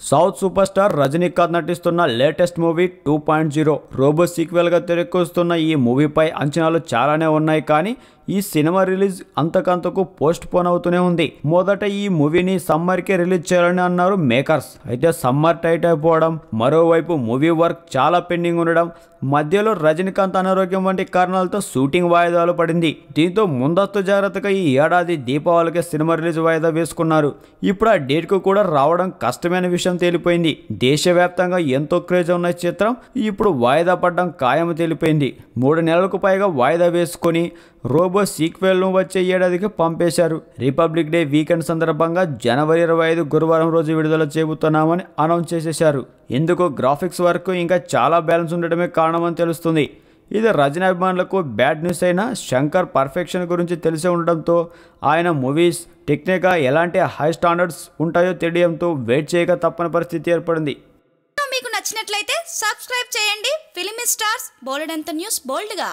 South super star Rajinikanth నటిస్తున్న latest movie two point zero Robo సీక్వెల్గా తెరకొస్తున్న ఈ మూవీపై అంచనాలు చాలానే ఉన్నాయి కానీ ఈ సినిమా రిలీజ్ అంతకంతకు పోస్ట్ పోన్ అవుతూనే ఉంది. మొదట ఈ మూవీని సమ్మర్కే రిలీజ్ చేయాలని అన్నారు మేకర్స్. అయితే సమ్మర్ టైట్ అయిపోవడం మరోవైపు మూవీ వర్క్ చాలా పెండింగ్ ఉండడం మధ్యలో రజనీకాంత్ అనారోగ్యం వంటి కారణాలతో షూటింగ్ వాయిదాలు పడింది. దీంతో ముందస్తు జాగ్రత్తగా ఈ ఏడాది దీపావళికి సినిమా రిలీజ్ వాయిదా వేసుకున్నారు. ఇప్పుడు ఆ డేట్కు కూడా రావడం కష్టమైన విషయం తేలిపోయింది. దేశవ్యాప్తంగా ఎంతో క్రేజ్ ఉన్న చిత్రం ఇప్పుడు వాయిదా పడడం ఖాయం తేలిపోయింది. మూడు నెలలకు పైగా వాయిదా వేసుకొని రోబో సీక్వెల్ను వచ్చే ఏడాదికి పంపేశారు. రిపబ్లిక్ డే వీకెండ్ సందర్భంగా జనవరి ఇరవై ఐదు గురువారం రోజు విడుదల చేయబోతున్నామని అనౌన్స్ చేసేశారు. ఎందుకు గ్రాఫిక్స్ వరకు ఇంకా చాలా బ్యాలెన్స్ ఉండటమే కారణమని తెలుస్తుంది. ఇది రజనీ అభిమానులకు బ్యాడ్ న్యూస్ అయినా శంకర్ పర్ఫెక్షన్ గురించి తెలిసి ఉండడంతో ఆయన మూవీస్ టెక్నిక్గా ఎలాంటి హై స్టాండర్డ్స్ ఉంటాయో తెలియడంతో వెయిట్ చేయక తప్పని పరిస్థితి ఏర్పడింది. మీకు నచ్చినట్లయితే సబ్స్క్రైబ్ చేయండి. ఫిలిమి స్టార్స్ బోలెడంత న్యూస్ బోల్డ్గా.